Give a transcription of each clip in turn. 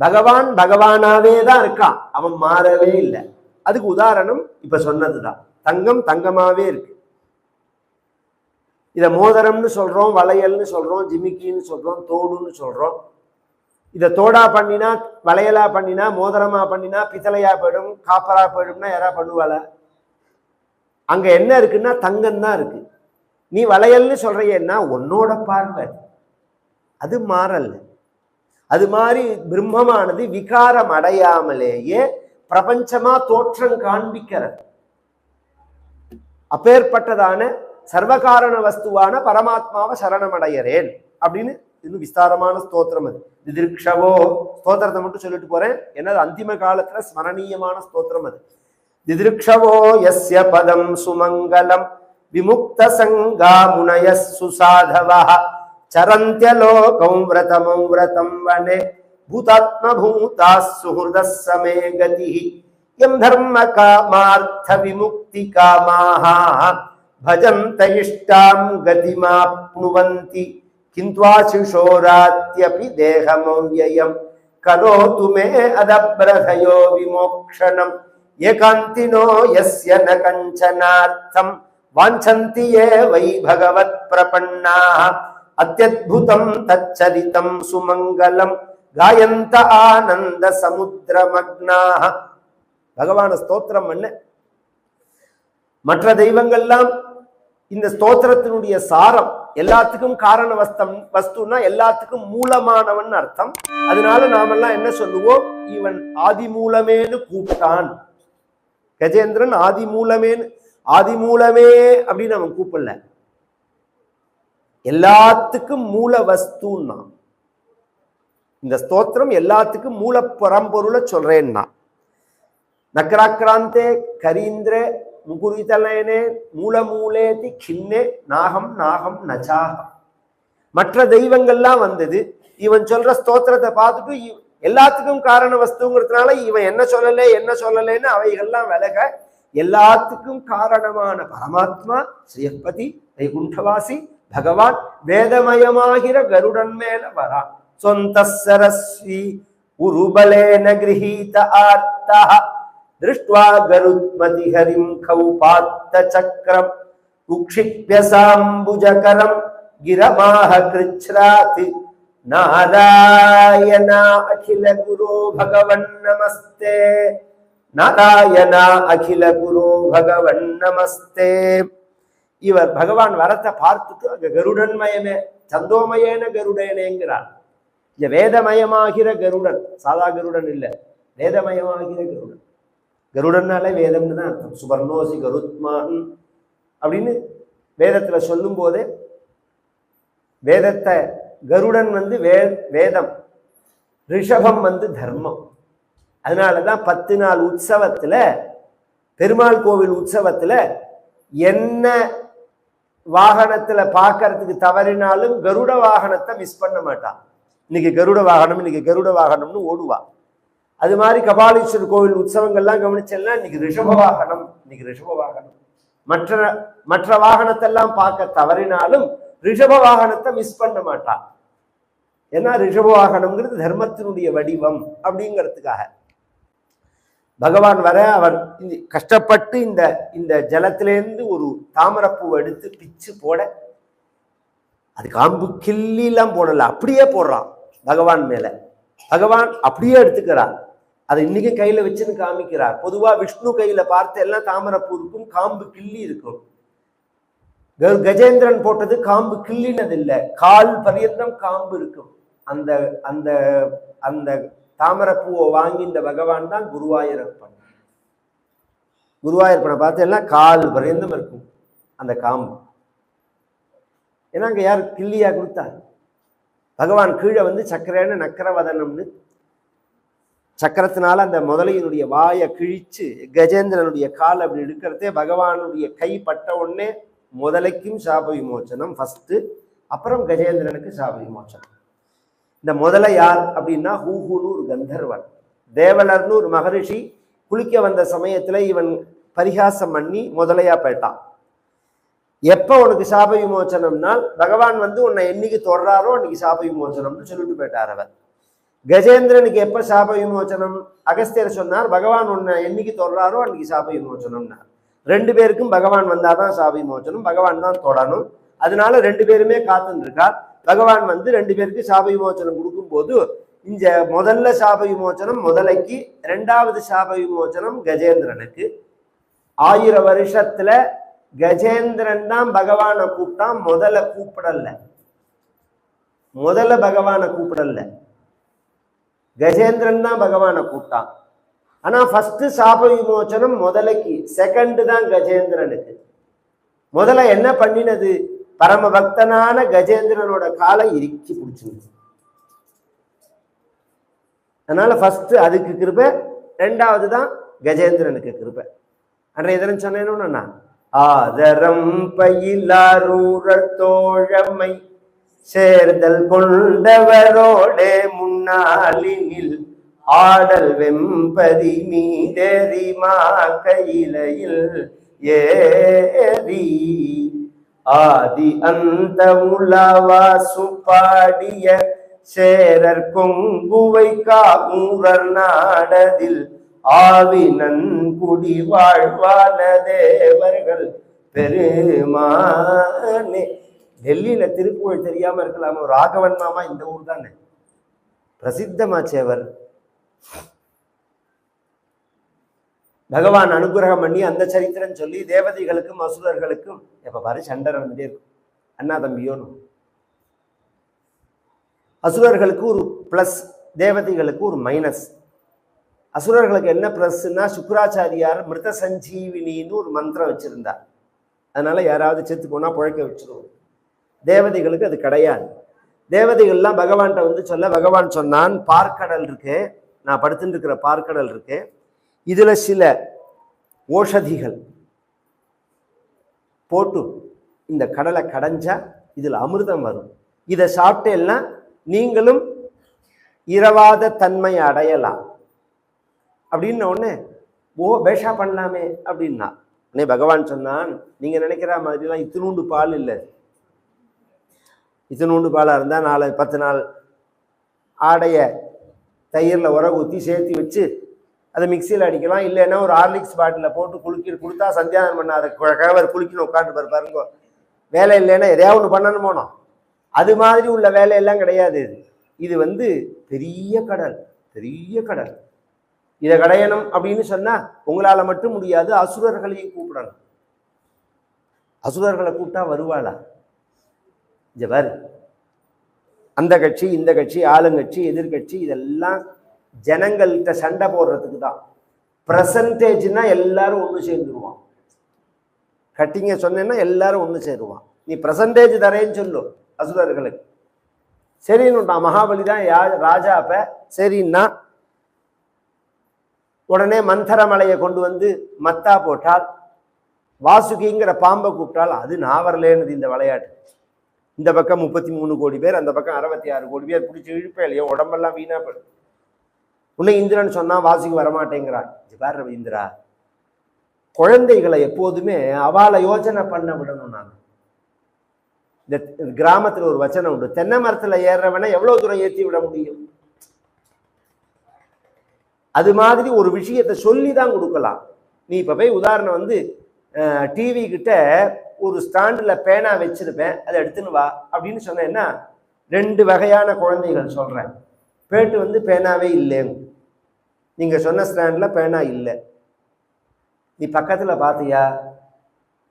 பகவான் பகவானாவே தான் இருக்கான். அவன் மாறவே இல்லை. அதுக்கு உதாரணம் இப்ப சொன்னதுதான். தங்கம் தங்கமாவே இருக்கு. இத மோதிரம்னு சொல்றோம் வளையல்னு சொல்றோம் ஜிமிக்கின்னு சொல்றோம் தோடுன்னு சொல்றோம். இதை தோடா பண்ணினா வளையலா பண்ணினா மோதிரமா பண்ணினா பித்தளையா போயிடும் காப்பரா போயிடும்னா யாரா பண்ணுவாள? அங்க என்ன இருக்குன்னா தங்கம் தான் இருக்கு. நீ வளையல்னு சொல்றியன்னா உன்னோட பார்வை அது. மாறல்ல. அது மாதிரி பிரம்மமானது விகாரம் அடையாமலேயே பிரபஞ்சமா தோற்றம் காண்பிக்கிறது. அப்பேற்பட்டதான சர்வகாரண வஸ்துவான பரமாத்மாவை சரணமடையறேன் அப்படின்னு இன்னும் விஸ்தாரமான ஸ்தோத்திரம் அது. திதிருக்ஷவோ ஸ்தோத்திரத்தை மட்டும் சொல்லிட்டு போறேன். ஏன்னா அந்திம காலத்துல ஸ்மரணீயமான ஸ்தோத்திரம் அது. திதிருக்ஷவோ எஸ்ய பதம் சுமங்கலம் விமுக்த சங்கா முனய சுசாதவா చరంత్యలోకం వ్రతమం వ్రతం వనే భూతాత్మభూతా సుహృద సమే గతి ఎం ధర్మ కామార్థ విముక్తి కామా భజంత ఇష్టాం గతిమాప్నువంతి కింద్వాశిషోరాత్యపి దేహమవ్యయం కరోతు మే అదబ్రహయో విమోక్షణం ఏకాంతినో యస్య న కంచనార్థం వాంఛంతి ఏ వై భగవత్ప్రపన్నా அத்தியுதம் தச்சரிதம் சுமங்கலம் காயந்த ஆனந்த சமுத்திர மக்னாக பகவான ஸ்தோத்திரம் பண்ண. மற்ற தெய்வங்கள்லாம் இந்த ஸ்தோத்திரத்தினுடைய சாரம் எல்லாத்துக்கும் காரண வஸ்தம் வஸ்துனா எல்லாத்துக்கும் மூலமானவன் அர்த்தம். அதனால நாமெல்லாம் என்ன சொல்லுவோம்? இவன் ஆதி மூலமேனு கூப்பிட்டான். கஜேந்திரன் ஆதி மூலமேனு ஆதி மூலமே அப்படின்னு அவன் கூப்பிடல. எல்லாத்துக்கும் மூல வஸ்துன்னா. இந்த ஸ்தோத்திரம் எல்லாத்துக்கும் மூல பரம்பொருளை சொல்றேன்னா. நக்கராக்கிராந்தே கரீந்திர முகுரிதலேனே மூலமூலேதி கிண்ணே நாகம் நாகம் நஜாகம் மற்ற தெய்வங்கள்லாம் வந்தது. இவன் சொல்ற ஸ்தோத்திரத்தை பார்த்துட்டு இவ்- எல்லாத்துக்கும் காரண வஸ்துங்கிறதுனால இவன் என்ன சொல்லலை என்ன சொல்லலைன்னு அவைகள்லாம் விலக எல்லாத்துக்கும் காரணமான பரமாத்மா ஸ்ரீயப்பதி வைகுண்டவாசி భగవాన్ వేదమయమాహిర గరుడన్మేల వర. సొంత సరస్వి ఉరుబలేన గృహీత ఆర్త. దృష్ట్వా గరుత్మతి హరిం కౌపాత్త చక్రం. ఉక్షిప్య సాంబుజకరం గిరమాహ కృచ్ఛ్రాతి నారాయణ అఖిల గురో భగవన్ నమస్తే. నారాయణ అఖిల గురో భగవన్ నమస్తే. இவர் பகவான் வரத்தை பார்த்துட்டு அங்க கருடன்மயமே சந்தோமயேன கருடேனேங்கிறார். இங்க வேதமயமாகிற கருடன் சாதா கருடன் இல்ல வேதமயமாகிற கருடன். கருடன்னாலே வேதம்னு தான் அர்த்தம். சுபர்ணோசி கருத்மான் அப்படின்னு வேதத்துல சொல்லும் போதே வேதத்தை கருடன் வந்து வே வேதம் ரிஷபம் வந்து தர்மம். அதனாலதான் பத்து நாள் உற்சவத்துல பெருமாள் கோவில் உற்சவத்துல என்ன வாகனத்துல பார்க்கறதுக்கு தவறினாலும் கருட வாகனத்தை மிஸ் பண்ண மாட்டான். இன்னைக்கு கருட வாகனம் இன்னைக்கு கருட வாகனம்னு ஓடுவா. அது மாதிரி கபாலீஸ்வரர் கோவில் உற்சவங்கள்லாம் கவனிச்சேன்னா இன்னைக்கு ரிஷப வாகனம் இன்னைக்கு ரிஷப வாகனம். மற்ற மற்ற வாகனத்தெல்லாம் பார்க்க தவறினாலும் ரிஷப வாகனத்தை மிஸ் பண்ண மாட்டான். ஏன்னா ரிஷப வாகனம்ங்கிறது தர்மத்தினுடைய வடிவம் அப்படிங்கிறதுக்காக. பகவான் வர அவர் இந்த கஷ்டப்பட்டு இந்த இந்த ஜலத்திலேருந்து ஒரு தாமரப்பூ எடுத்து பிச்சு போட அது காம்பு கிள்ளிலாம் போடல அப்படியே போடுறான் பகவான் மேல. பகவான் அப்படியே எடுத்துக்கிறார். அதை இன்னைக்கு கையில வச்சுன்னு காமிக்கிறார். பொதுவா விஷ்ணு கையில பார்த்த எல்லாம் தாமரப்பூ இருக்கும் காம்பு கிள்ளி இருக்கும். கஜேந்திரன் போட்டது காம்பு கிள்ளினது இல்ல கால் பரியந்தம் காம்பு இருக்கும். அந்த அந்த அந்த தாமரப்பூவை வாங்கி இந்த பகவான் தான் குருவாயூரப்பன். குருவாயூரப்பனை பார்த்தீங்கன்னா எல்லாம் கால் பரியந்தம் இருக்கும் அந்த காம்பு. ஏன்னா அங்க யார் கிள்ளியா கொடுத்தா பகவான் கீழே வந்து சக்கரேன நக்கரவதனம்னு சக்கரத்தினால அந்த முதலையினுடைய வாயை கிழிச்சு கஜேந்திரனுடைய கால் அப்படி எடுக்கிறதே பகவானுடைய கை பட்ட உடனே முதலைக்கும் சாப விமோச்சனம் ஃபர்ஸ்ட் அப்புறம் கஜேந்திரனுக்கு சாப விமோச்சனம். இந்த முதலை யார் அப்படின்னா ஹூஹுன்னு ஒரு கந்தர்வன். தேவலர்னு ஒரு மகரிஷி குளிக்க வந்த சமயத்தில் இவன் பரிகாசம் பண்ணி முதலையா போயிட்டான் எப்போ உனக்கு சாப விமோச்சனம்னால் பகவான் வந்து உன்னை என்னைக்கு தொடராரோ அன்னைக்கு சாப விமோச்சனம்னு சொல்லிட்டு போயிட்டார் அவர் கஜேந்திரனுக்கு எப்போ சாப விமோச்சனம் அகஸ்தியர் சொன்னார் பகவான் உன்னை என்னைக்கு தொடராரோ அன்னைக்கு சாப விமோச்சனம்னார் ரெண்டு பேருக்கும் பகவான் வந்தாதான் சாப விமோச்சனம் பகவான் தான் தொடணும். அதனால ரெண்டு பேருமே காத்துன்னு இருக்கார். பகவான் வந்து ரெண்டு பேருக்கு சாப விமோச்சனம் கொடுக்கும்போது இந்த முதல்ல சாப விமோச்சனம் முதலைக்கு ரெண்டாவது சாப விமோச்சனம் கஜேந்திரனுக்கு. ஆயிரம் வருஷத்துல கஜேந்திரன் தான் பகவானை கூப்பிட்டான் முதல்ல கூப்பிடல. முதல்ல பகவானை கூப்பிடல. கஜேந்திரன் தான் பகவானை கூப்பிட்டான். ஆனா ஃபர்ஸ்ட் சாப விமோச்சனம் முதலைக்கு செகண்ட் தான் கஜேந்திரனுக்கு. முதல்ல என்ன பண்ணினது? பரம பக்தனான கஜேந்திரனோட காலை இறுக்கி பிடிச்சிருச்சு. அதனால ஃபர்ஸ்ட் அதுக்கு கிருப ரெண்டாவது தான் கஜேந்திரனுக்கு கிருப. அன்றைய தினம் சொன்னேன்னு ஆதரம் பயிலாரூரர் தோழமை சேர்தல் கொண்டவரோடே முன்னாளினில் ஆடல் வெம்பதி மீதெறிமா கையிலையில் ஏறி ஆதி அந்த உலவா சுப்பாடிய சேரர் கொங்குவை காகூரர் நாடதில் ஆவி நன்குடி வாழ்வான தேவர்கள் பெருமானே. டெல்லியில திருப்புகழ் தெரியாம இருக்கலாமா ராகவன் மாமா இந்த ஊர் தானே. பிரசித்தமாச்சேவர் பகவான் அனுகிரகம் பண்ணி அந்த சரித்திரம் சொல்லி தேவதைகளுக்கும் அசுரர்களுக்கும் எப்போ பாரு சண்டை நடந்துட்டே இருக்கும். அண்ணா தம்பியோன்னு. அசுரர்களுக்கு ஒரு ப்ளஸ் தேவதைகளுக்கு ஒரு மைனஸ் அசுரர்களுக்கு என்ன ப்ளஸ்னா சுக்கராச்சாரியார் மிருத சஞ்சீவினின்னு ஒரு மந்திரம் வச்சிருந்தார் அதனால் யாராவது செத்து போனால் புழைக்க வச்சிருவோம். தேவதைகளுக்கு அது கிடையாது. தேவதைகள்லாம் பகவான்கிட்ட வந்து சொல்ல பகவான் சொன்னான் பார்க்கடல் இருக்கு. நான் படுத்துட்டு இருக்கிற பார்க்கடல் இருக்கு. இதில் சில ஓஷதிகள் போட்டு இந்த கடலை கடைஞ்சா இதில் அமிர்தம் வரும். இதை சாப்பிட்டேன்னா நீங்களும் இரவாத தன்மை அடையலாம். அப்படின்ன உடனே ஓ பேஷா பண்ணலாமே அப்படின்னா உடனே பகவான் சொன்னான் நீங்கள் நினைக்கிற மாதிரிலாம் இத்தினூண்டு பால் இல்லை. இத்தினூண்டு பாலாக இருந்தால் நாலு பத்து நாள் ஆடைய தயிரில் உர ஊற்றி சேர்த்து வச்சு அதை மிக்சியில் அடிக்கலாம். இல்லைன்னா ஒரு ஹார்லிக்ஸ் பாட்டிலில் போட்டு குளிக்க கொடுத்தா சந்தியானம் பண்ணாத கு- கிழவர் குளிக்கணும் உட்காந்து பாரு பாருங்க. வேலை இல்லைன்னா எதையா ஒன்று பண்ணணும் போனோம் அது மாதிரி உள்ள வேலையெல்லாம் கிடையாது. இது இது வந்து பெரிய கடல் பெரிய கடல். இதை கடையணும் அப்படின்னு சொன்னால் உங்களால் மட்டும் முடியாது அசுரர்களையும் கூப்பிடணும். அசுரர்களை கூப்பிட்டா வருவாளா? இங்க பாரு. அந்த கட்சி இந்த கட்சி ஆளுங்கட்சி எதிர்கட்சி இதெல்லாம் ஜனங்கள்கிட்ட சண்டை போடுறதுக்கு தான் பிரசன்டேஜ்னா எல்லாரும் ஒன்று சேர்ந்துருவான். கட்டிங்க சொன்னேன்னா எல்லாரும் ஒன்று சேருவான். நீ பிரசன்டேஜ் தரேன்னு சொல்லு அசுரர்களுக்கு சரின்னுட்டா மகாபலி தான் யா ராஜா அப்ப. சரின்னா உடனே மந்தரமலையை கொண்டு வந்து மத்தா போட்டால் வாசுகிங்கிற பாம்பை கூப்பிட்டால் அது நான் வரலேன்னு இந்த விளையாட்டு. இந்த பக்கம் முப்பத்தி மூணு கோடி பேர் அந்த பக்கம் அறுபத்தி ஆறு கோடி பேர் பிடிச்சி இழுப்பே இல்லையோ? உடம்பெல்லாம் வீணா போயிடும். உன்னை இந்திரன் சொன்னால் வாசிக்கு வரமாட்டேங்கிறான். இது பாரு இந்திரா. குழந்தைகளை எப்போதுமே அவளை யோசனை பண்ண விடணும் நான் இந்த கிராமத்தில் ஒரு வச்சனம் உண்டு. தென்னை மரத்தில் ஏறுறவனை எவ்வளோ தூரம் ஏற்றி விட முடியும்? அது மாதிரி ஒரு விஷயத்தை சொல்லி தான் கொடுக்கலாம். நீ இப்போ போய் உதாரணம் வந்து டிவி கிட்ட ஒரு ஸ்டாண்டில் பேனா வச்சிருப்பேன். அதை எடுத்துன்னு வா அப்படின்னு சொன்னேன்னா ரெண்டு வகையான குழந்தைகள் சொல்கிறேன் பேட்டு வந்து பேனாவே இல்லைங்க. நீங்கள் சொன்ன ஸ்டாண்டில் பேனா இல்லை. நீ பக்கத்தில் பார்த்தியா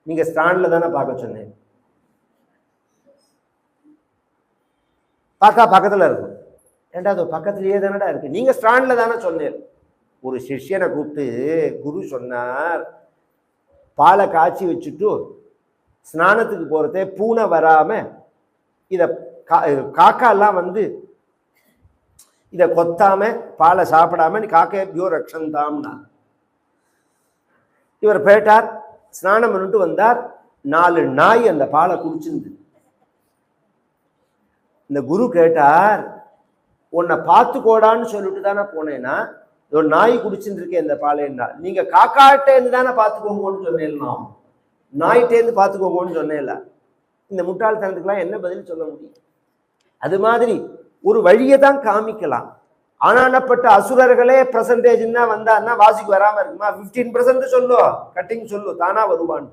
நீங்கள் ஸ்டாண்டில் தானே பார்க்க சொன்னேன். பார்த்தா பக்கத்தில் இருக்கும். ரெண்டாவது பக்கத்துலேயே தானடா இருக்குது நீங்கள் ஸ்டாண்டில் தானே சொன்னேன். ஒரு சிஷ்யனை கூப்பிட்டு குரு சொன்னார் பாலை காய்ச்சி வச்சுட்டு ஸ்நானத்துக்கு போகிறதே பூனை வராமல் இதை கா காக்காலாம் வந்து இதை கொத்தாம பாலை சாப்பிடாம நீ காக்கையோ ரக்ஷந்தாம்னா. இவர் போயிட்டார் ஸ்நானம் பண்ணிட்டு வந்தார் நாலு நாய் அந்த பாலை குடிச்சிருந்து இந்த குரு கேட்டார் உன்னை பார்த்துக்கோடான்னு சொல்லிட்டு தானே போனேன்னா ஒரு நாய் குடிச்சுருக்கேன் இந்த பாலைன்னா நீங்க காக்காட்டேருந்து தானே பார்த்துக்கோங்கன்னு சொன்னேன்னா நாய்கிட்டேருந்து பார்த்துக்கோங்கன்னு சொன்னேன்ல. இந்த முட்டாள்தனத்துக்கெல்லாம் என்ன பதில் சொல்ல முடியும்? அது மாதிரி ஒரு வழியை தான் காமிக்கலாம். ஆனானப்பட்ட அசுரர்களே பர்சன்டேஜ்னா வந்தான்னா வாசிக்கு வராம இருக்குமா? பிப்டீன் பர்சன்ட் சொல்லு. கட்டிங் சொல்லு. தானா வருவான்.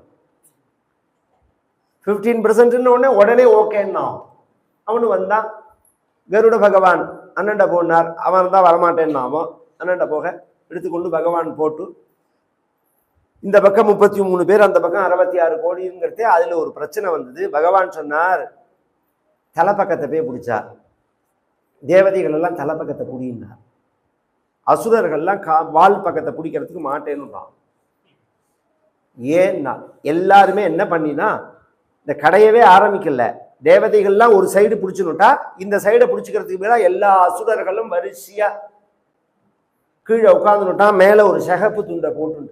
பிப்டீன் பர்சன்ட்னு உடனே உடனே ஓகேன்னா அவனு வந்தான். கருட பகவான் அண்ணன்ட போனார். அவன் தான் வரமாட்டேன்னா அவன். அண்ணன்ட போக எடுத்துக்கொண்டு பகவான் போட்டு இந்த பக்கம் முப்பத்தி மூணு பேர் அந்த பக்கம் அறுபத்தி ஆறு கோடிங்கிறதே அதுல ஒரு பிரச்சனை வந்தது. பகவான் சொன்னார் தலை பக்கத்தை போய் பிடிச்சார். தேவதைகள் எல்லாம் தலை பக்கத்தை பிடினார் அசுரர்கள்லாம் கா வால் பக்கத்தை பிடிக்கிறதுக்கு மாட்டேன்னுறான் ஏன்னா எல்லாருமே என்ன பண்ணினா இந்த கடையவே ஆரம்பிக்கல. தேவதைகள்லாம் ஒரு சைடு பிடிச்சுனுட்டா இந்த சைடை பிடிச்சிக்கிறதுக்கு மேலே எல்லா அசுரர்களும் வரிசையாக கீழே உட்காந்துனுட்டா மேலே ஒரு சிகப்பு துண்டை போட்டு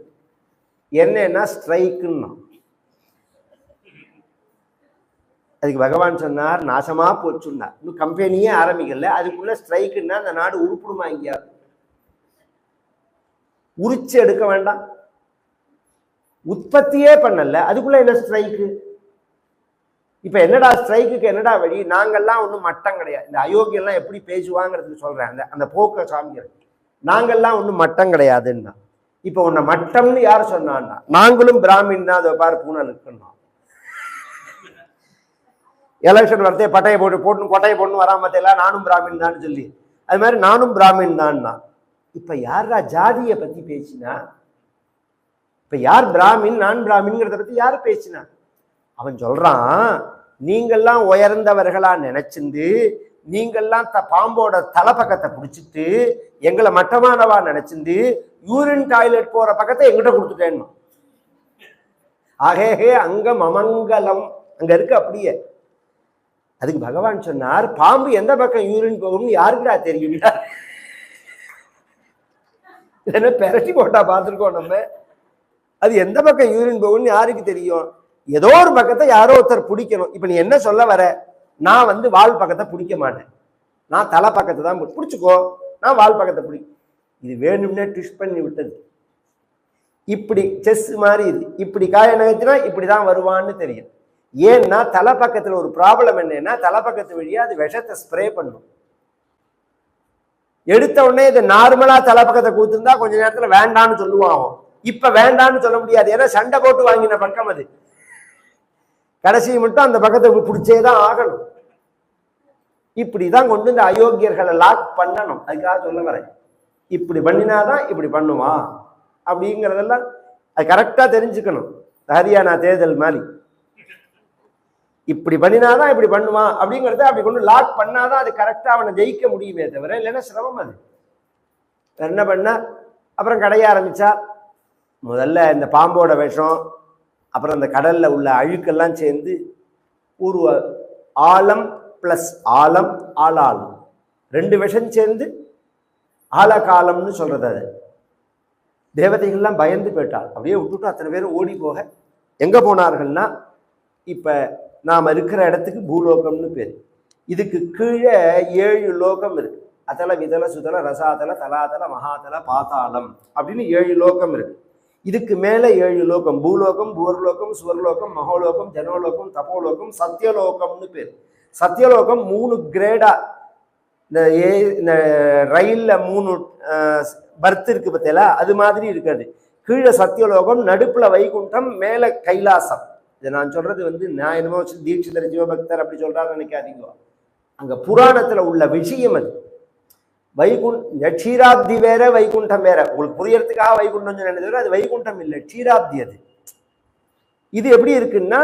என்னன்னா ஸ்ட்ரைக்குன்னா அதுக்கு பகவான் சொன்னார் நாசமா போச்சுன்னா இன்னும் கம்பெனியே ஆரம்பிக்கல. அதுக்குள்ள ஸ்ட்ரைக்குன்னா அந்த நாடு உருப்பிடுமா எங்கேயாவது உரிச்சு எடுக்க வேண்டாம். உற்பத்தியே பண்ணல. அதுக்குள்ள என்ன ஸ்ட்ரைக்கு இப்ப என்னடா ஸ்ட்ரைக்குக்கு என்னடா வழி? நாங்கள்லாம் ஒன்றும் மட்டம் கிடையாது. இந்த அயோக்கியெல்லாம் எப்படி பேசுவாங்கிறதுக்கு சொல்றேன். அந்த அந்த போக்க சாமிகள் நாங்கெல்லாம் ஒன்றும் மட்டம் கிடையாதுன்னா. இப்போ உன்னை மட்டம்னு யார் சொன்னான்னா? நாங்களும் பிராமின் தான். அதை பாரு பூனல் எலெக்ஷன் வரதே பட்டையை போட்டு போட்டு கொட்டையை போட்டு வராம தெரியல நானும் பிராமின் தான் சொல்லி. அது மாதிரி நானும் பிராமின் தான்னா இப்போ யாரா ஜாதியை பற்றி பேசினா? இப்போ யார் பிராமின் நான் பிராமின்ங்கிறத பற்றி யார் பேசினா? அவன் சொல்கிறான் நீங்கள்லாம் உயர்ந்தவர்களா நினச்சிருந்து நீங்கள்லாம் த பாம்போட தலைப்பக்கத்தை பிடிச்சிட்டு எங்களை மட்டமானவா நினச்சிருந்து யூரின் டாய்லெட் போகிற பக்கத்தை எங்கிட்ட கொடுத்துட்டேன்னு ஆகே அங்க மமங்கலம். அங்கே இருக்கு அப்படியே. அதுக்கு பகவான் சொன்னார் பாம்பு எந்த பக்கம் யூரின் போகும்னு யாருக்குடா தெரியும்? என்ன பெரட்டி போட்டா பார்த்துருக்கோம் நம்ம. அது எந்த பக்கம் யூரின் போகும்னு யாருக்கு தெரியும்? ஏதோ ஒரு பக்கத்தை யாரோ ஒருத்தர் பிடிக்கணும். இப்போ நீ என்ன சொல்ல வர? நான் வந்து வால் பக்கத்தை பிடிக்க மாட்டேன். நான் தலை பக்கத்தை தான் பிடிச்சிக்கோ. நான் வால் பக்கத்தை பிடி. இது வேணும்னே ட்விஷ் பண்ணி விட்டது. இப்படி செஸ் மாதிரி இது. இப்படி காய நகர்த்தினா இப்படிதான் வருவான்னு தெரியும். ஏன்னா தலை பக்கத்தில் ஒரு ப்ராப்ளம் என்னன்னா தலை பக்கத்து வழியாக அது விஷத்தை ஸ்ப்ரே பண்ணும். எடுத்த உடனே இது நார்மலாக தலை பக்கத்தை கொடுத்துருந்தா கொஞ்ச நேரத்தில் வேண்டான்னு சொல்லுவான் அவன். வேண்டான்னு சொல்ல முடியாது. ஏன்னா சண்டை போட்டு வாங்கின பக்கம் அது. கடைசி மட்டும் அந்த பக்கத்தை பிடிச்சே தான் ஆகணும். இப்படி தான் கொண்டு இந்த அயோக்கியர்களை லாக் பண்ணணும். அதுக்காக சொல்ல வரேன். இப்படி பண்ணினாதான் இப்படி பண்ணுவா அப்படிங்கிறதெல்லாம் அது கரெக்டாக தெரிஞ்சுக்கணும். ஹரியானா தேர்தல் மாதிரி. இப்படி பண்ணினாதான் இப்படி பண்ணுவான் அப்படிங்கிறத அப்படி கொண்டு லாக் பண்ணாதான் அது கரெக்டாக அவனை ஜெயிக்க முடியுமே தவிர இல்லைன்னா சிரமம் அது. என்ன பண்ண? அப்புறம் கடைய ஆரம்பித்தா முதல்ல இந்த பாம்போட விஷம் அப்புறம் அந்த கடலில் உள்ள அழுக்கெல்லாம் சேர்ந்து ஒரு ஆழம் ப்ளஸ் ஆழம் ஆளாளம் ரெண்டு விஷம் சேர்ந்து ஆழகாலம்னு சொல்கிறது அது. தேவதைகள்லாம் பயந்து போயிட்டாள். அப்படியே விட்டுட்டு அத்தனை பேரும் ஓடி போக. எங்கே போனார்கள்னா இப்போ நாம் இருக்கிற இடத்துக்கு பூலோகம்னு பேர். இதுக்கு கீழே ஏழு லோகம் இருக்கு. அதல விதல சுதல ரசாதல தலாதல மகாதல பாதாளம் அப்படின்னு ஏழு லோகம் இருக்கு. இதுக்கு மேலே ஏழு லோகம். பூலோகம் பூர்லோகம் சுவர்லோகம் மகோலோகம் ஜனோலோகம் தபோலோகம் சத்தியலோகம்னு பேர். சத்தியலோகம் மூணு கிரேடா இந்த ஏ இந்த மூணு பர்த் இருக்கு பார்த்தீங்களா? அது மாதிரி இருக்காது. கீழே சத்தியலோகம் நடுப்புல வைகுண்டம் மேலே கைலாசம். இதை நான் சொல்றது வந்து நான் என்னமோ வச்சு தீட்சிதர் ஜீவபக்தர் அப்படி சொல்றாரு நினைக்காதீங்க. அங்க புராணத்துல உள்ள விஷயம் அது. வைகுண் க்ஷீராப்தி வேற வைகுண்டம் வேற. உங்களுக்கு புரியறதுக்காக வைகுண்டம் சொன்னது தவிர அது வைகுண்டம் இல்லை. க்ஷீராப்தி அது. இது எப்படி இருக்குன்னா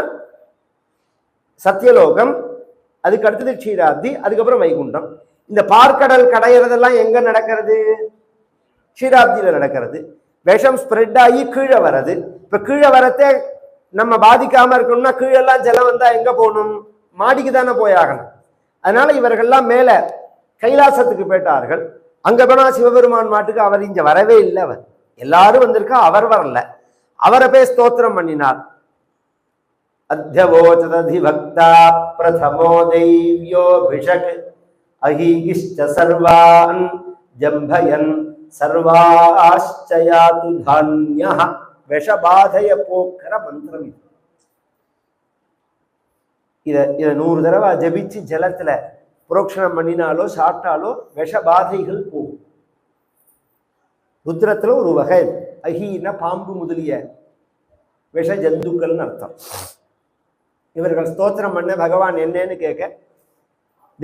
சத்தியலோகம் அதுக்கு அடுத்தது க்ஷீராப்தி அதுக்கப்புறம் வைகுண்டம். இந்த பார்க்கடல் கடையிறதெல்லாம் எங்க நடக்கிறது? க்ஷீராப்தியில நடக்கிறது. விஷம் ஸ்ப்ரெட் ஆகி கீழே வர்றது. இப்ப கீழே வரத்தே நம்ம பாதிக்காம இருக்கணும்னா கீழெல்லாம் ஜலம் வந்தா எங்க போகணும்? மாடிக்கு தானே போயாகணும் அதனால இவர்கள்லாம் மேல கைலாசத்துக்கு போயிட்டார்கள். அங்க போனா சிவபெருமான் மாட்டுக்கு அவர் இங்க வரவே இல்லை அவர். எல்லாரும் வந்திருக்கா அவர் வரல. அவரை போய் ஸ்தோத்திரம் பண்ணினார். அத்தியவோச்சததிபக்தா பிரதமோ தெய்வியோபிஷக். அஹீகிஷ்ட சர்வான் ஜம்பயன் சர்வாஷ்டயாத்து தான்யா விஷபாதைய போக்குற மந்திரம் இது. இத இதை நூறு தடவை ஜபிச்சு ஜலத்துல புரோக்ஷணம் பண்ணினாலோ சாப்பிட்டாலோ விஷபாதைகள் போகும். ருத்ரத்தில் ஒரு வகை இது. பாம்பு முதலிய விஷ ஜந்துக்கள்னு அர்த்தம். இவர்கள் ஸ்தோத்திரம் பண்ண பகவான் என்னன்னு கேட்க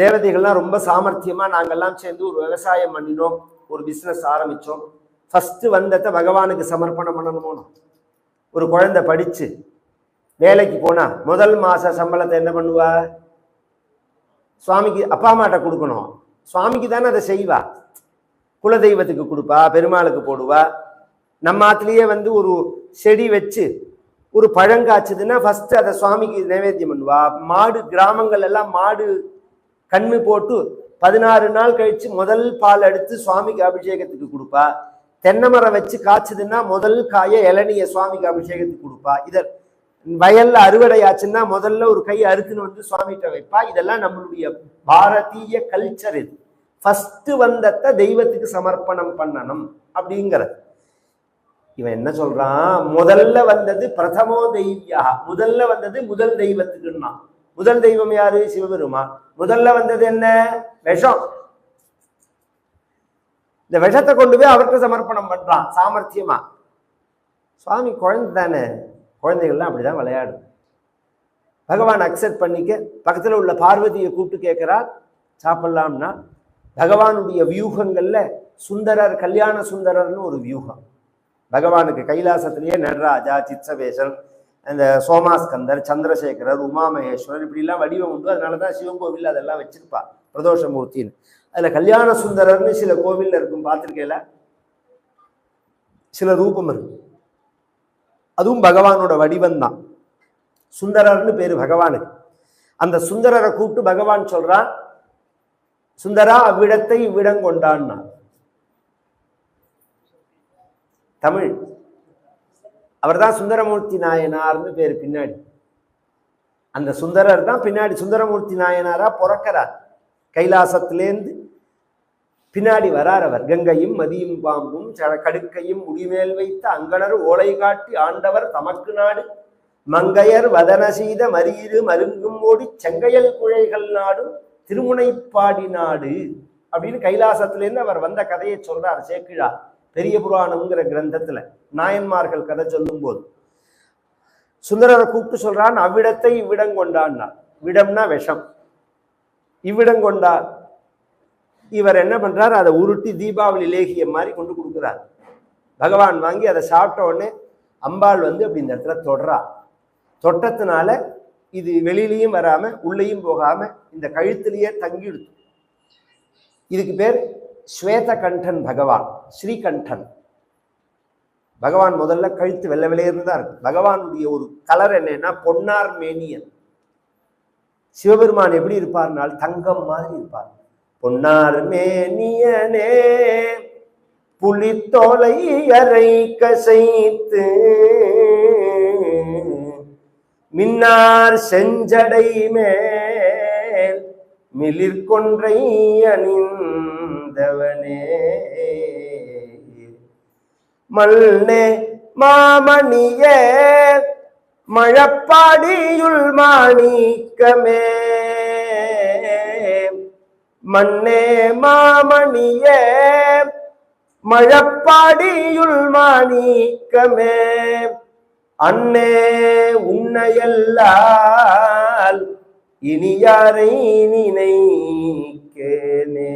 தேவதைகள்லாம் ரொம்ப சாமர்த்தியமா நாங்கெல்லாம் சேர்ந்து ஒரு விவசாயம் பண்ணினோம் ஒரு பிசினஸ் ஆரம்பிச்சோம். ஃபஸ்ட்டு வந்ததை பகவானுக்கு சமர்ப்பணம் பண்ணணுமோ? ஒரு குழந்தை படித்து வேலைக்கு போனால் முதல் மாத சம்பளத்தை என்ன பண்ணுவா? சுவாமிக்கு அப்பா அம்மாட்ட கொடுக்கணும். சுவாமிக்கு தானே அதை செய்வா. குலதெய்வத்துக்கு கொடுப்பா பெருமாளுக்கு போடுவா. நம்ம ஆத்துலேயே வந்து ஒரு செடி வச்சு ஒரு பழம் காய்ச்சதுன்னா அதை சுவாமிக்கு நைவேத்தியம் பண்ணுவா. மாடு கிராமங்கள் எல்லாம் மாடு கண்ணு போட்டு பதினாறு நாள் கழித்து முதல் பால் எடுத்து சுவாமிக்கு அபிஷேகத்துக்கு கொடுப்பா. தென்னை மரம் வச்சு காய்ச்சதுன்னா முதல் காயை இளநிய சுவாமிக்கு அபிஷேகத்துக்கு கொடுப்பா. இதை வயல்ல அறுவடை ஆச்சுன்னா முதல்ல ஒரு கை அறுத்துன்னு வந்து சுவாமிகிட்ட வைப்பா. இதெல்லாம் நம்மளுடைய பாரதிய கல்ச்சர் இது. ஃபஸ்ட்டு வந்தத்தை தெய்வத்துக்கு சமர்ப்பணம் பண்ணணும் அப்படிங்கிறது. இவன் என்ன சொல்றான்? முதல்ல வந்தது பிரதமோ தெய்வியா? முதல்ல வந்தது முதல் தெய்வத்துக்குன்னா. முதல் தெய்வம் யாரு? சிவபெருமா முதல்ல வந்தது என்ன? விஷம். இந்த விஷத்தை கொண்டு போய் அவர்கிட்ட சமர்ப்பணம் பண்ணுறான் சாமர்த்தியமா? சுவாமி குழந்தை தானே. குழந்தைகள்லாம் அப்படிதான் விளையாடும் பகவான் அக்செப்ட் பண்ணிக்க பக்கத்தில் உள்ள பார்வதியை கூப்பிட்டு கேட்கிறார் சாப்பிட்லாம்னா. பகவானுடைய வியூகங்கள்ல சுந்தரர் கல்யாண சுந்தரர்னு ஒரு வியூகம். பகவானுக்கு கைலாசத்திலேயே நடராஜா சித்சவேசன் அந்த சோமாஸ்கந்தர் சந்திரசேகரர் உமாமகேஸ்வரர் இப்படிலாம் வடிவம் உண்டு. அதனால தான் சிவன் கோவில் அதெல்லாம் வச்சிருப்பா பிரதோஷமூர்த்தின்னு. அதில் கல்யாண சுந்தரர்னு சில கோவில்ல இருக்கும் பார்த்துருக்கேல? சில ரூபம் இருக்கு. அதுவும் பகவானோட வடிவம் தான். சுந்தரர்னு பேர் பகவானுக்கு அந்த சுந்தரரை கூப்பிட்டு பகவான் சொல்றான் சுந்தரா அவ்விடத்தை இவ்விடம் கொண்டான்னா. தமிழ். அவர் தான் சுந்தரமூர்த்தி நாயனார்னு பேர் பின்னாடி. அந்த சுந்தரர் தான் பின்னாடி. சுந்தரமூர்த்தி நாயனாரா பிறக்கிறார். கைலாசத்துலேருந்து பின்னாடி வரார் அவர் கங்கையும் மதியும் பாம்பும் ச- கடுக்கையும் முடிமேல் வைத்த அங்கனர் ஓலை காட்டி ஆண்டவர் தமக்கு நாடு. மங்கையர் வதனசீத மரியரு மருங்கும் ஓடி செங்கையல் குழைகள் நாடும் திருமுனைப்பாடி நாடு. அப்படின்னு கைலாசத்திலேருந்து அவர் வந்த கதையை சொல்றார் சேக்கிழா. பெரிய புராணம்ங்கிற கிரந்தத்துல நாயன்மார்கள் கதை சொல்லும்போது. சுந்தரரை கூப்பிட்டு சொல்றான் அவ்விடத்தை இவ்விடம் கொண்டான்னா விடம்னா விஷம். இவ்விடம் கொண்டான் இவர் என்ன பண்ணுறாரு அதை உருட்டி தீபாவளி லேகியம் மாதிரி கொண்டு கொடுக்குறார். பகவான் வாங்கி அதை சாப்பிட்ட உடனே அம்பாள் வந்து அப்படி இந்த இடத்துல தொடரா தொட்டத்தினால இது வெளியிலையும் வராம உள்ளேயும் போகாம இந்த கழுத்திலேயே தங்கிடுது இதுக்கு பேர் ஸ்வேத கண்டன் பகவான் ஸ்ரீகண்டன். பகவான் முதல்ல கழுத்து வெள்ளை வெளியேருந்து தான் இருக்கு. பகவானுடைய ஒரு கலர் என்னன்னா பொன்னார் மேனியன். சிவபெருமான் எப்படி இருப்பார்னால் தங்கம் மாதிரி இருப்பார். பொன்னார் மேனியனே புலித்தோலை அரை கசைத்து மின்னார் செஞ்சடை மேல் மிளிர்கொன்றை அணிந்தவனே. மல்னே மாமணியே மழப்பாடியுள் மாணிக்கமே. மண்ணே மாமணியே மழப்பாடியுள் மாணிக்கமே. அன்னே உன்னையல்லால் இனி யாரை நினைக்கேனே.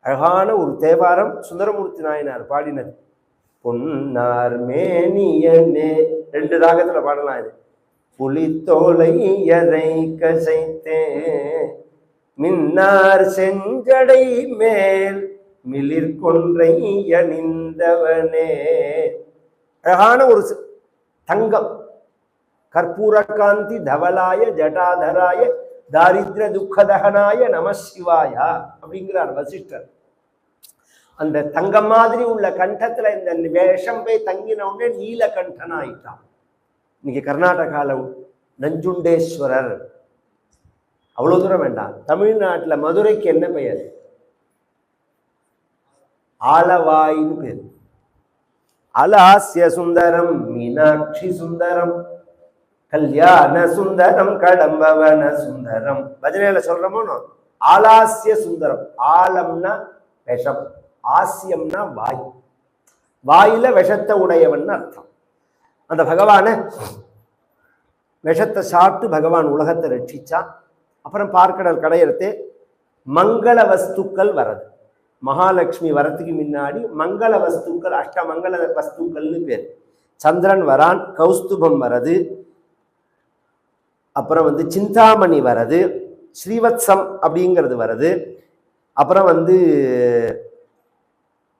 அழகான ஒரு தேவாரம் சுந்தரமூர்த்தி நாயனார் பாடினது. பொன்னார் மேனியனே. ரெண்டு ராகத்துல பாடலாம் இது. புலித்தோலை எதை கசைத்து? மின்னார் செஞ்சடை மேல் மிளிர் கொன்றை அணிந்தவனே. அழகான ஒரு தங்கம். கற்பூர காந்தி தவலாய ஜடாதராய தாரித்ர துக்கதகனாய நம சிவாயா அப்படிங்கிறார் வசிஷ்டர். அந்த தங்கம் மாதிரி உள்ள கண்டத்துல இந்த வேஷம் போய் தங்கின உடனே நீல கண்டனாயிட்டான் இன்னைக்கு கர்நாடகாவில் நஞ்சுண்டேஸ்வரர். அவ்வளோ தூரம் வேண்டாம். தமிழ்நாட்டுல மதுரைக்கு என்ன பெயர்? ஆலவாயின்னு பேர். அலாசிய சுந்தரம் மீனாட்சி சுந்தரம் கல்யாண சுந்தரம் கடம்பவன சுந்தரம். பஜனையில சொல்றோமோ ஆலாசிய சுந்தரம். ஆலம்னா விஷம். ஆசியம்னா வாய். வாயில விஷத்தை உடையவன் அர்த்தம். அந்த பகவான விஷத்தை சாப்பிட்டு பகவான் உலகத்தை ரட்சிச்சான் அப்புறம் பார்க்கடல் கடையிறது மங்கள வஸ்துக்கள் வரது மகாலட்சுமி வரத்துக்கு முன்னாடி மங்கள வஸ்துக்கள் அஷ்டமங்கள வஸ்துக்கள்னு பேர். சந்திரன் வரான் கௌஸ்துபம் வரது அப்புறம் வந்து சிந்தாமணி வரது ஸ்ரீவத்சம் அப்படிங்கிறது வருது அப்புறம் வந்து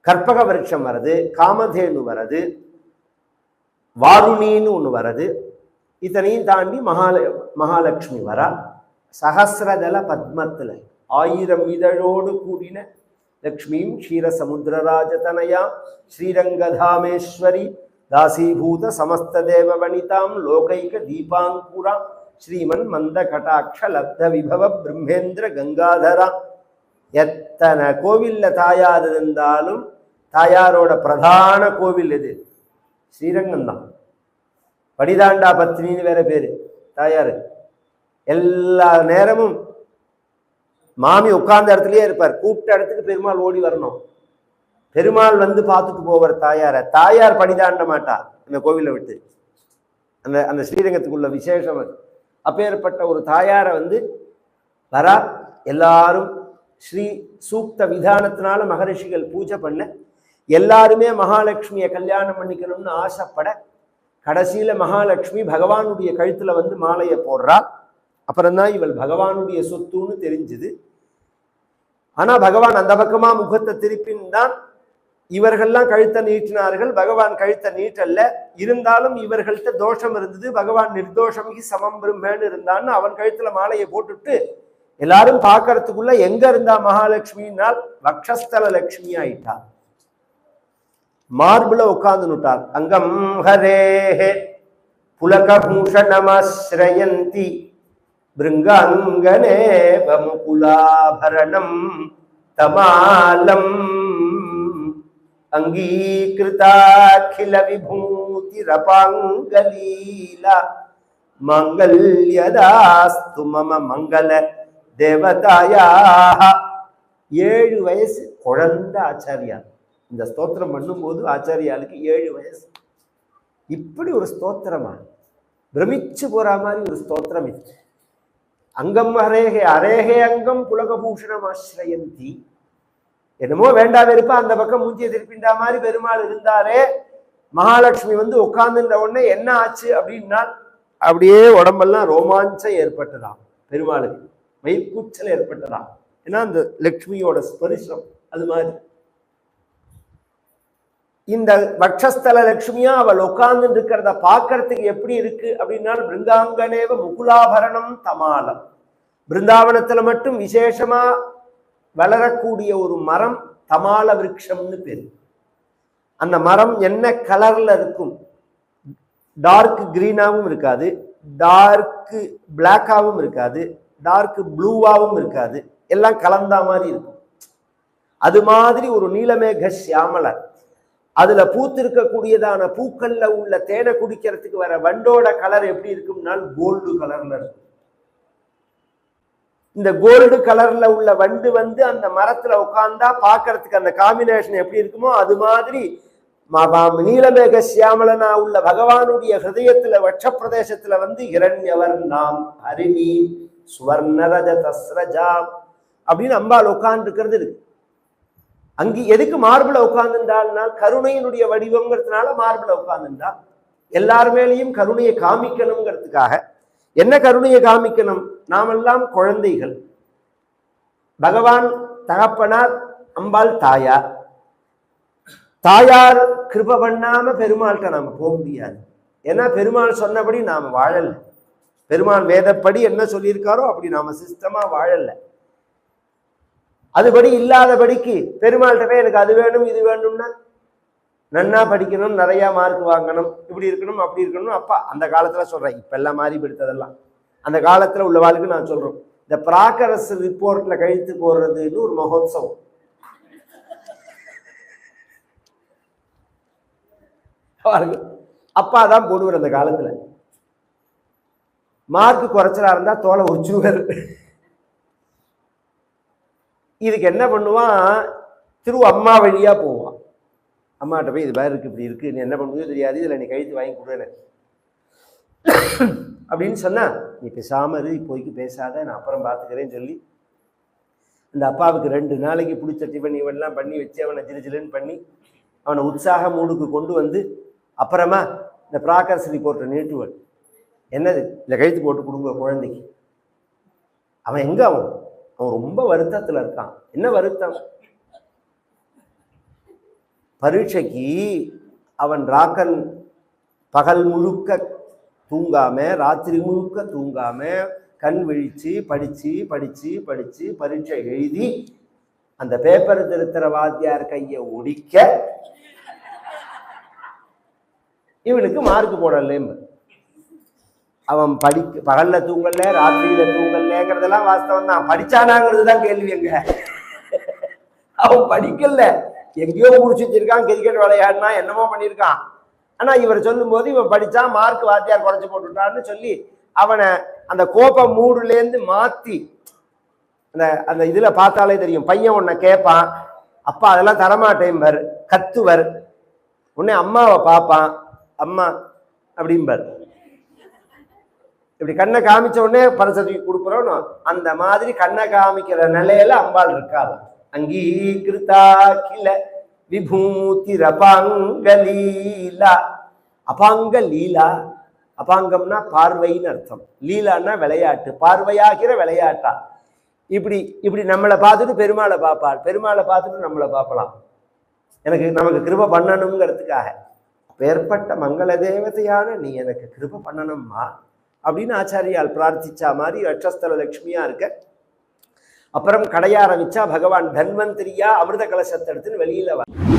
கற்பக விருட்சம் வருது காமதேனு வருது வாருணின்னு ஒன்று வருது இத்தனையும் தாண்டி மகால மகாலட்சுமி வரா. சகசிரதல பத்மத்தில் ஆயிரம் இதழோடு கூடின லக்ஷ்மியும் க்ஷீரசமுத்திரராஜதனயா ஸ்ரீரங்கதாமேஸ்வரி தாசீபூத சமஸ்ததேவ வனிதாம் லோகைக தீபாங்குரா ஸ்ரீமன் மந்த கட்டாட்ச லப்த விபவ பிரம்மேந்திர கங்காதரா. எத்தனை கோவிலில் தாயார் இருந்தாலும் தாயாரோட பிரதான கோவில் எது? ஸ்ரீரங்கம் தான். படிதாண்டா பத்னின்னு வேற பேரு. தாயாரு. எல்லா நேரமும் மாமி உட்கார்ந்த இடத்துலயே இருப்பார். கூப்பிட்ட இடத்துக்கு பெருமாள் ஓடி வரணும். பெருமாள் வந்து பார்த்துட்டு போவார் தாயாரை. தாயார் படிதாண்ட மாட்டா. அந்த கோவிலை விட்டு. அந்த அந்த ஸ்ரீரங்கத்துக்குள்ள விசேஷம் அது. அப்பேற்பட்ட ஒரு தாயாரை வந்து வரா. எல்லாரும் ஸ்ரீ சூக்த விதானத்தினால மகரிஷிகள் பூஜை பண்ண. எல்லாருமே மகாலட்சுமியை கல்யாணம் பண்ணிக்கணும்னு ஆசைப்பட கடைசியில மகாலட்சுமி பகவானுடைய கழுத்துல வந்து மாலையை போடுறா. அப்புறம்தான் இவள் பகவானுடைய சொத்துன்னு தெரிஞ்சுது. ஆனா பகவான் அந்த பக்கமா முகத்தை திருப்பின் தான் இவர்கள்லாம் கழுத்தை நீட்டினார்கள். பகவான் கழுத்தை நீட்டல்ல. இருந்தாலும் இவர்கள்ட்ட தோஷம் இருந்தது. பகவான் நிர்தோஷம் சமம் பிரம்மேன்னு இருந்தான்னு அவன் கழுத்துல மாலையை போட்டுட்டு எல்லாரும் பார்க்கறதுக்குள்ள எங்க இருந்தா மகாலட்சுமினால் வக்ஷஸ்தல லட்சுமி ஆயிட்டான் மார்புல உட்கார்ந்துட்டார் அங்கம் ஹரேஹே புலகபூஷணமாஸ்ரயந்தி. பிருங்காங்கனேவமுகுலாபரணம் தமாலம். அங்கீகிருதாகில விபூதிரபாங்கலீலா மங்கல்யதாஸ்து மம மங்கள தேவதாயாக. ஏழு வயசு குழந்த ஆச்சாரியார். இந்த ஸ்தோத்திரம் பண்ணும்போது ஆச்சாரியாளுக்கு ஏழு வயசு. இப்படி ஒரு ஸ்தோத்திரமா? பிரமிச்சு போற மாதிரி ஒரு ஸ்தோத்திரம் இது. அங்கம் அரேகே அரேகே அங்கம் புலகபூஷணம் ஆசிரயந்தி. என்னமோ வேண்டா வெறுப்பா அந்த பக்கம் மூஞ்சிய திருப்பிண்டா மாதிரி பெருமாள் இருந்தாரே. மகாலட்சுமி வந்து உட்கார்ந்துன்ற உடனே என்ன ஆச்சு அப்படின்னா அப்படியே உடம்பெல்லாம் ரோமாஞ்சம் ஏற்பட்டதா பெருமாளுக்கு. மயிர்கூச்சல் ஏற்பட்டதா ஏன்னா அந்த லக்ஷ்மியோட ஸ்பரிசம் அது மாதிரி. இந்த வட்சஸ்தல லட்சுமியா அவள் உட்கார்ந்து இருக்கிறத பார்க்கறதுக்கு எப்படி இருக்கு அப்படின்னா பிருந்தாங்கனேவ முகுலாபரணம் தமாலம். பிருந்தாவனத்துல மட்டும் விசேஷமா வளரக்கூடிய ஒரு மரம் தமால விருட்சம்னு பேரு. அந்த மரம் என்ன கலர்ல இருக்கும்? டார்க் கிரீனாகவும் இருக்காது டார்க் பிளாக்காகவும் இருக்காது டார்க் ப்ளூவாகவும் இருக்காது எல்லாம் கலந்தா மாதிரி இருக்கும். அது மாதிரி ஒரு நீலமேக சியாமலர். அதுல பூத்திருக்கக்கூடியதான பூக்கள்ல உள்ள தேனை குடிக்கிறதுக்கு வர வண்டோட கலர் எப்படி இருக்கும்னால் கோல்டு கலர்ல இருக்கும். இந்த கோல்டு கலர்ல உள்ள வண்டு வந்து அந்த மரத்துல உட்கார்ந்தா பார்க்கறதுக்கு அந்த காம்பினேஷன் எப்படி இருக்குமோ அது மாதிரி நீலமேக சியாமலனா உள்ள பகவானுடைய ஹிருதயத்துல வட்ச பிரதேசத்துல வந்து இரண்யவர் நாம் ஹரிணி சுவர்ணரஜ தஸ்ரஜாம் அப்படின்னு அம்பாள் உட்கார்ந்து இருக்கிறது இருக்கு. அங்கே எதுக்கு மார்பில் உட்கார்ந்துட்டாள்னால் கருணையினுடைய வடிவங்கிறதுனால மார்பில் உட்கார்ந்துட்டா எல்லார் மேலேயும் கருணையை காமிக்கணுங்கிறதுக்காக என்ன கருணையை காமிக்கணும்? நாமெல்லாம் குழந்தைகள். பகவான் தகப்பனார் அம்பாள் தாயார். தாயார் கிருப பண்ணாம பெருமாள்கிட்ட நாம போக முடியாது. ஏன்னா பெருமாள் சொன்னபடி நாம வாழல. பெருமாள் வேதப்படி என்ன சொல்லியிருக்காரோ அப்படி நாம சிஸ்டமா வாழலை. அதுபடி இல்லாதபடிக்கு பெருமாள்கிட்ட எனக்கு அது வேணும் இது வேணும்னா நன்னா படிக்கணும் நிறையா மார்க் வாங்கணும். இப்படி இருக்கணும் அப்படி இருக்கணும் அப்பா அந்த காலத்தில் சொல்கிறேன் இப்போ எல்லாம் மாறி பிடித்ததெல்லாம் அந்த காலத்தில் உள்ள வாழ்க்கை நான் சொல்கிறோம் இந்த ப்ராக்கரஸ் ரிப்போர்ட்டில் கழித்து போடுறதுன்னு ஒரு மகோத்சவம். அப்பா தான் போடுவார் அந்த காலத்தில். மார்க் குறைச்சலா இருந்தால் தோலை உச்சுவர் இதுக்கு என்ன பண்ணுவான்? திரு அம்மா வழியாக போவான். அம்மாட்ட போய் இது மாதிரி இருக்குது இப்படி இருக்குன்னு நீ என்ன பண்ணுவதோ தெரியாது இதில் நீ கழித்து வாங்கி கொடு அப்படின்னு சொன்னால் நீ பேசாமல் இரு இப்போதைக்கு பேசாத நான் அப்புறம் பார்த்துக்கிறேன்னு சொல்லி இந்த அப்பாவுக்கு ரெண்டு நாளைக்கு பிடிச்ச டிஃபன் இவன்லாம் பண்ணி வச்சு அவனை ஜிலு ஜிலுன்னு பண்ணி அவனை உற்சாக மூடுக்கு கொண்டு வந்து அப்புறமா இந்த ப்ராக்கர்ஸ் ரிப்போர்ட்டை நீட்டுவன். என்னது? இல்லை கழுத்து போட்டு கொடுங்க குழந்தைக்கு. அவன் எங்கே அவன்? அவன் ரொம்ப வருத்தத்தில் இருக்கான். என்ன வருத்தம்? பரீட்சைக்கு அவன் ராக்கன் பகல் முழுக்க தூங்காம ராத்திரி முழுக்க தூங்காம கண் விழிச்சு படிச்சு படிச்சு படிச்சு பரீட்சை எழுதி அந்த பேப்பர் திருத்துற வாத்தியார் கையை ஒடிக்க இவனுக்கு மார்க் போடலேம்பு அவன் படிக்க பகல்ல தூங்கல ராத்திரியில தூங்கலங்கிறதெல்லாம் வாஸ்தவம் தான். படிச்சானாங்கிறது தான் கேள்வி எங்க அவன் படிக்கல. எங்கேயோ முடிச்சு வச்சிருக்கான் கிரிக்கெட் விளையாடினா என்னமோ பண்ணியிருக்கான். ஆனா இவர் சொல்லும்போது இவன் படிச்சான் மார்க் வாத்தியார் குறைச்சு போட்டுட்டான்னு சொல்லி அவனை அந்த கோப்ப மூடுலேருந்து மாத்தி அந்த அந்த இதுல பார்த்தாலே தெரியும். பையன் உன்னை கேட்பான் அப்பா அதெல்லாம் தரமாட்டேன்பர் கத்துவர். உன்னே அம்மாவை பார்ப்பான். அம்மா அப்படிம்பார். இப்படி கண்ணை காமிச்ச உடனே பரசதிக்கு கொடுக்குறோம். அந்த மாதிரி கண்ணை காமிக்கிற நிலையில அம்பாள் இருக்காது அங்கீகிருத்தா கில விபூதி ரபாங்கலீலா அபாங்க லீலா. அபாங்கம்னா பார்வைன்னு அர்த்தம். லீலான்னா விளையாட்டு. பார்வையாகிற விளையாட்டா. இப்படி இப்படி நம்மளை பார்த்துட்டு பெருமாளை பார்ப்பாள். பெருமாளை பார்த்துட்டு நம்மளை பார்ப்பலாம் எனக்கு நமக்கு கிருப பண்ணணுங்கிறதுக்காக. அப்பேற்பட்ட மங்கள தேவதையான நீ எனக்கு கிருப பண்ணணும்மா. அப்படின்னு ஆச்சாரியால் பிரார்த்திச்சா மாதிரி ரட்சஸ்தல லட்சுமியா இருக்க. அப்புறம் கடைய ஆரம்பிச்சா பகவான் தன்வந்திரியா அமிர்த கலசத்தை எடுத்துன்னு வெளியில வர